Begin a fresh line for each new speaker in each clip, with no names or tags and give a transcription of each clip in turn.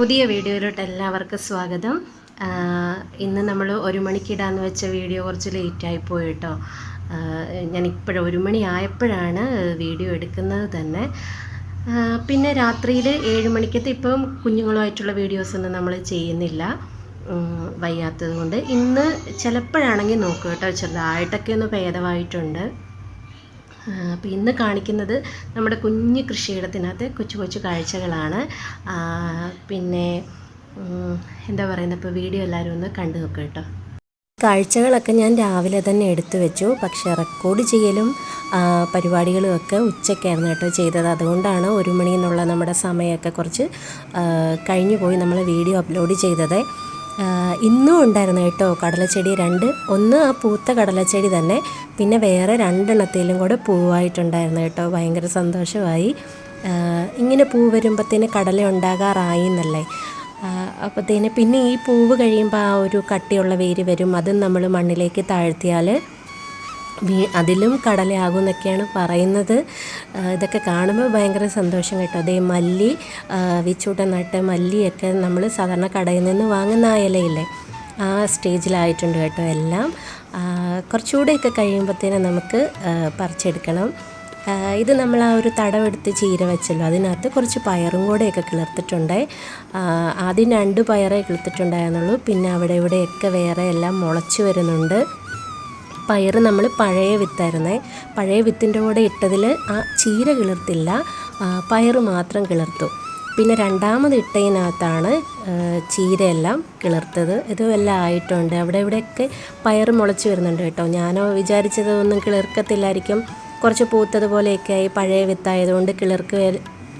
പുതിയ വീഡിയോയിലോട്ട് എല്ലാവർക്കും സ്വാഗതം. ഇന്ന് നമ്മൾ ഒരു മണിക്കിടാന്ന് വെച്ച വീഡിയോ കുറച്ച് ലേറ്റായി പോയി കേട്ടോ ഞാൻ ഇപ്പോഴും ഒരു മണി ആയപ്പോഴാണ് വീഡിയോ എടുക്കുന്നത് തന്നെ. പിന്നെ രാത്രിയിൽ ഏഴ് മണിക്കത്തെ ഇപ്പം കുഞ്ഞുങ്ങളുമായിട്ടുള്ള വീഡിയോസൊന്നും നമ്മൾ ചെയ്യുന്നില്ല. വയ്യാത്തത് കൊണ്ട്. ഇന്ന് ചിലപ്പോഴാണെങ്കിൽ നോക്കുക കേട്ടോ ചെറുതായിട്ടൊക്കെ ഒന്ന് ഭേദമായിട്ടുണ്ട്. അപ്പോൾ ഇന്ന് കാണിക്കുന്നത് നമ്മുടെ കുഞ്ഞ് കൃഷിയിടത്തിനകത്ത് കൊച്ചു കൊച്ചു കാഴ്ചകളാണ്. പിന്നെ എന്താ പറയുന്നത് ഇപ്പോൾ വീഡിയോ എല്ലാവരും ഒന്ന് കണ്ടു നോക്കുക കേട്ടോ. കാഴ്ചകളൊക്കെ ഞാൻ രാവിലെ തന്നെ എടുത്തു വെച്ചു. പക്ഷേ റെക്കോർഡ് ചെയ്യലും പരിപാടികളും ഒക്കെ ഉച്ചയ്ക്കായിരുന്നു കേട്ടോ ചെയ്തത്. അതുകൊണ്ടാണ് ഒരു മണി എന്നുള്ള നമ്മുടെ സമയമൊക്കെ കുറച്ച് കഴിഞ്ഞു പോയി നമ്മൾ വീഡിയോ അപ്ലോഡ് ചെയ്തത്. ഇന്നും ഉണ്ടായിരുന്നു കേട്ടോ കടലച്ചെടി രണ്ട്. ഒന്ന് ആ പൂത്ത കടലച്ചെടി തന്നെ. പിന്നെ വേറെ രണ്ടെണ്ണത്തിലും കൂടെ പൂവായിട്ടുണ്ടായിരുന്നു കേട്ടോ. ഭയങ്കര സന്തോഷമായി. ഇങ്ങനെ പൂ വരുമ്പോഴത്തേന് കടല ഉണ്ടാകാറായി എന്നല്ലേ? അപ്പോഴത്തേന് പിന്നെ ഈ പൂവ് കഴിയുമ്പോൾ ആ ഒരു കട്ടിയുള്ള വേര് വരും. അതും നമ്മൾ മണ്ണിലേക്ക് താഴ്ത്തിയാൽ അതിലും കടലയാകും എന്നൊക്കെയാണ് പറയുന്നത് ഇതൊക്കെ കാണുമ്പോൾ ഭയങ്കര സന്തോഷം കേട്ടോ. അതേ മല്ലി വിച്ചൂട്ട നട്ട് മല്ലിയൊക്കെ നമ്മൾ സാധാരണ കടയിൽ നിന്ന് വാങ്ങുന്ന ഇലയില്ലേ? ആ സ്റ്റേജിലായിട്ടുണ്ട് കേട്ടോ എല്ലാം. കുറച്ചുകൂടെയൊക്കെ കഴിയുമ്പോഴത്തേനും നമുക്ക് പറിച്ചെടുക്കണം. ഇത് നമ്മൾ ആ ഒരു തടവെടുത്ത് ചീര വെച്ചല്ലോ. അതിനകത്ത് കുറച്ച് പയറും കൂടെയൊക്കെ കിളർത്തിട്ടുണ്ട്. ആദ്യം രണ്ട് പയറേ കിളിർത്തിട്ടുണ്ടായിരുന്നുള്ളൂ. പിന്നെ അവിടെ ഇവിടെയൊക്കെ വേറെ എല്ലാം മുളച്ച് വരുന്നുണ്ട്. പയർ നമ്മൾ പഴയ വിത്തായിരുന്നേ. പഴയ വിത്തിന്റെ കൂടെ ഇട്ടതിൽ ആ ചീര കിളിർത്തില്ല പയർ മാത്രം കിളിർത്തു. പിന്നെ രണ്ടാമത് ഇട്ടതിനകത്താണ് ചീരയെല്ലാം കിളിർത്തത്. ഇതും എല്ലാം ആയിട്ടുണ്ട്. അവിടെ ഇവിടെയൊക്കെ പയർ മുളച്ച് വരുന്നുണ്ട് കേട്ടോ. ഞാനോ വിചാരിച്ചത് ഒന്നും കിളിർക്കത്തില്ലായിരിക്കും. കുറച്ച് പൂത്തതുപോലെയൊക്കെ ആയി പഴയ വിത്തായതുകൊണ്ട് കിളിർക്ക്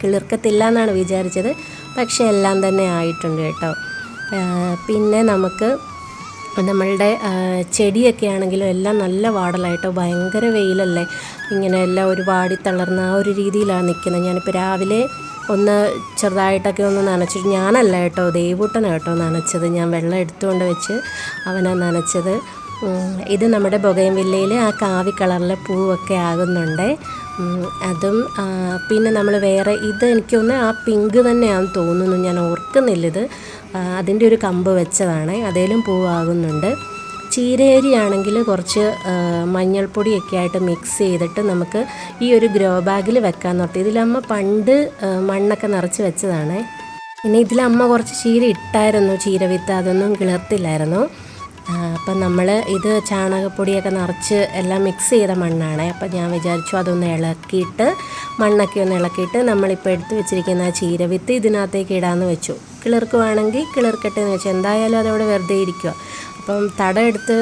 കിളിർക്കത്തില്ല എന്നാണ് വിചാരിച്ചത്. പക്ഷേ എല്ലാം തന്നെ ആയിട്ടുണ്ട് കേട്ടോ. പിന്നെ നമുക്ക് നമ്മളുടെ ചെടിയൊക്കെ ആണെങ്കിലും എല്ലാം നല്ല വാടലായിട്ടോ. ഭയങ്കര വെയിലല്ലേ? ഇങ്ങനെ എല്ലാം ഒരു വാടി തളർന്ന ആ ഒരു രീതിയിലാണ് നിൽക്കുന്നത്. ഞാനിപ്പോൾ രാവിലെ ഒന്ന് ചെറുതായിട്ടൊക്കെ ഒന്ന് നനച്ചിട്ട് ഞാനല്ല കേട്ടോ ദേവൂട്ടനാണ് കേട്ടോ നനച്ചത്. ഞാൻ വെള്ളം എടുത്തുകൊണ്ട് വെച്ച് അവനാ നനച്ചത്. ഇത് നമ്മുടെ ബൊഗൈൻവില്ലയിൽ ആ കാവി കളറിലെ പൂവൊക്കെ ആകുന്നുണ്ട്. അതും പിന്നെ നമ്മൾ വേറെ ഇത് എനിക്കൊന്ന് ആ പിങ്ക് തന്നെയാണെന്ന് തോന്നുന്നു ഞാൻ ഓർക്കുന്നില്ല ഇത്. അതിന്റെ ഒരു കമ്പ് വെച്ചതാണ്. അതേലും പൂവാകുന്നുണ്ട്. ചീരേരി ആണെങ്കിൽ കുറച്ച് മഞ്ഞൾപ്പൊടിയൊക്കെ ആയിട്ട് മിക്സ് ചെയ്തിട്ട് നമുക്ക് ഈ ഒരു ഗ്രോ ബാഗിൽ വെക്കാൻ നിർത്തി ഇതിലമ്മ പണ്ട് മണ്ണൊക്കെ നിറച്ച് വെച്ചതാണ്. പിന്നെ ഇതിലമ്മ കുറച്ച് ചീര ഇട്ടായിരുന്നു. ചീര വിത്ത് അതൊന്നും കിളർത്തില്ലായിരുന്നു. അപ്പം നമ്മൾ ഇത് ചാണകപ്പൊടിയൊക്കെ നിറച്ച് എല്ലാം മിക്സ് ചെയ്ത മണ്ണാണ്. അപ്പം ഞാൻ വിചാരിച്ചു അതൊന്ന് ഇളക്കിയിട്ട് മണ്ണൊക്കെ ഒന്ന് ഇളക്കിയിട്ട് നമ്മളിപ്പോൾ എടുത്ത് വെച്ചിരിക്കുന്ന ആ ചീരവിത്ത് ഇതിനകത്തേക്ക് ഇടാമെന്ന് വെച്ചു. കിളിർക്കുവാണെങ്കിൽ കിളിർക്കട്ടെ എന്ന് വെച്ചു. എന്തായാലും അതവിടെ വെറുതെ ഇരിക്കുക അപ്പം തട എടുത്ത്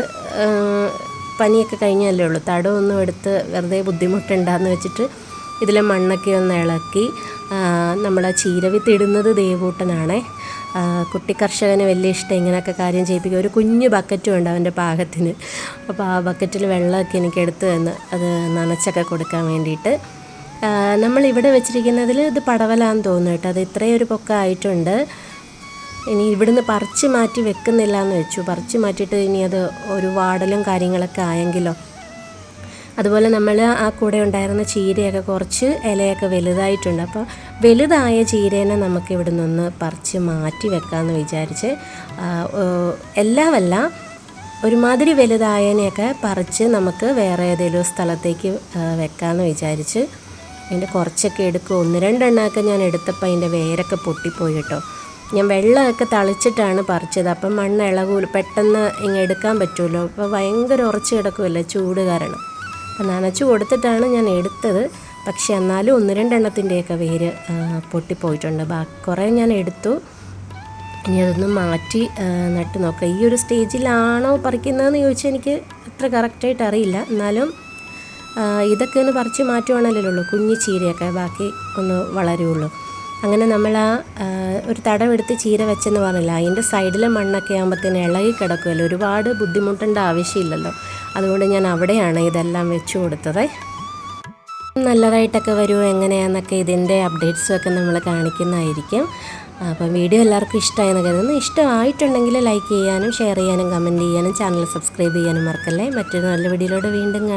പനിയൊക്കെ കഴിഞ്ഞല്ലേ ഉള്ളൂ. തടമൊന്നും എടുത്ത് വെറുതെ ബുദ്ധിമുട്ടുണ്ടാന്ന് വെച്ചിട്ട് ഇതിലെ മണ്ണൊക്കെ ഒന്ന് ഇളക്കി നമ്മൾ ആ ചീരവിത്ത് ഇടുന്നത് ദേവൂട്ടനാണേ. കുട്ടി കർഷകന് വലിയ ഇഷ്ടം ഇങ്ങനെയൊക്കെ കാര്യം ചെയ്യിപ്പിക്കുക ഒരു കുഞ്ഞു ബക്കറ്റും ഉണ്ട് അവന്റെ പാകത്തിന്. അപ്പോൾ ആ ബക്കറ്റിൽ വെള്ളമൊക്കെ എനിക്ക് എടുത്തു തന്ന് അത് നനച്ചൊക്കെ കൊടുക്കാൻ വേണ്ടിയിട്ട്. നമ്മൾ ഇവിടെ വെച്ചിരിക്കുന്നതിൽ ഇത് പടവലാന്ന് തോന്നുന്നു കേട്ടോ. അത് ഇത്രയും ഒരു പൊക്കം ആയിട്ടുണ്ട്. ഇനി ഇവിടുന്ന് പറിച്ച് മാറ്റി വെക്കുന്നില്ല എന്ന് വെച്ചു. പറിച്ച് മാറ്റിയിട്ട് ഇനി അത് ഒരു വാടലും കാര്യങ്ങളൊക്കെ ആയെങ്കിലോ അതുപോലെ നമ്മൾ ആ കൂടെ ഉണ്ടായിരുന്ന ചീരയൊക്കെ കുറച്ച് ഇലയൊക്കെ വലുതായിട്ടുണ്ട്. അപ്പോൾ വലുതായ ചീരേനെ നമുക്ക് ഇവിടെ നിന്ന് പറിച്ച് മാറ്റി വെക്കാമെന്ന് വിചാരിച്ച് എല്ലാമല്ല ഒരുമാതിരി വലുതായതിനെയൊക്കെ പറിച്ച് നമുക്ക് വേറെ ഏതെങ്കിലും സ്ഥലത്തേക്ക് വെക്കാമെന്ന് വിചാരിച്ച് അതിന്റെ കുറച്ചൊക്കെ എടുക്കും. ഒന്ന് രണ്ടെണ്ണമൊക്കെ ഞാൻ എടുത്തപ്പോൾ അതിന്റെ വേരൊക്കെ പൊട്ടിപ്പോയി കേട്ടോ. ഞാൻ വെള്ളമൊക്കെ തളിച്ചിട്ടാണ് പറിച്ചത്. അപ്പം മണ്ണ് ഇളകൂല പെട്ടെന്ന് ഇങ്ങ് എടുക്കാൻ പറ്റുമല്ലോ അപ്പോൾ ഭയങ്കര ഉറച്ചു കിടക്കുമല്ലേ ചൂട് കാരണം. നനച്ച് കൊടുത്തിട്ടാണ് ഞാൻ എടുത്തത്. പക്ഷേ എന്നാലും ഒന്ന് രണ്ടെണ്ണത്തിന്റെയൊക്കെ വേര് പൊട്ടിപ്പോയിട്ടുണ്ട്. ബാക്കി കുറേ ഞാൻ എടുത്തു. ഇനി അതൊന്ന് മാറ്റി നട്ടു നോക്കാം. ഈ ഒരു സ്റ്റേജിലാണോ പറിക്കുന്നതെന്ന് ചോദിച്ചാൽ എനിക്ക് അത്ര കറക്റ്റായിട്ട് അറിയില്ല. എന്നാലും ഇതൊക്കെ ഒന്ന് പറിച്ച് മാറ്റുവാണല്ലോ ഉള്ളൂ. കുഞ്ഞി ചീരയൊക്കെ ബാക്കി ഒന്ന് വളരുള്ളൂ. അങ്ങനെ നമ്മൾ ആ, ഒരു തടമെടുത്ത് ചീര വെച്ചെന്ന് പറഞ്ഞില്ല അതിന്റെ സൈഡിലെ മണ്ണൊക്കെ ആകുമ്പോഴത്തേന് ഇളകി കിടക്കുമല്ലോ ഒരുപാട് ബുദ്ധിമുട്ടേണ്ട ആവശ്യമില്ലല്ലോ. അതുകൊണ്ട് ഞാൻ അവിടെയാണ് ഇതെല്ലാം വെച്ചു കൊടുത്തത്. നല്ലതായിട്ടൊക്കെ വരുമോ എങ്ങനെയാണെന്നൊക്കെ ഇതിന്റെ അപ്ഡേറ്റ്സും ഒക്കെ നമ്മൾ കാണിക്കുന്നതായിരിക്കും. അപ്പം വീഡിയോ എല്ലാവർക്കും ഇഷ്ടമായെന്ന് കരുതുന്നു. ഇഷ്ടമായിട്ടുണ്ടെങ്കിൽ ലൈക്ക് ചെയ്യാനും ഷെയർ ചെയ്യാനും കമന്റ് ചെയ്യാനും ചാനൽ സബ്സ്ക്രൈബ് ചെയ്യാനും മറക്കല്ലേ. മറ്റൊരു നല്ല വീഡിയോയിലൂടെ വീണ്ടും കാണാം.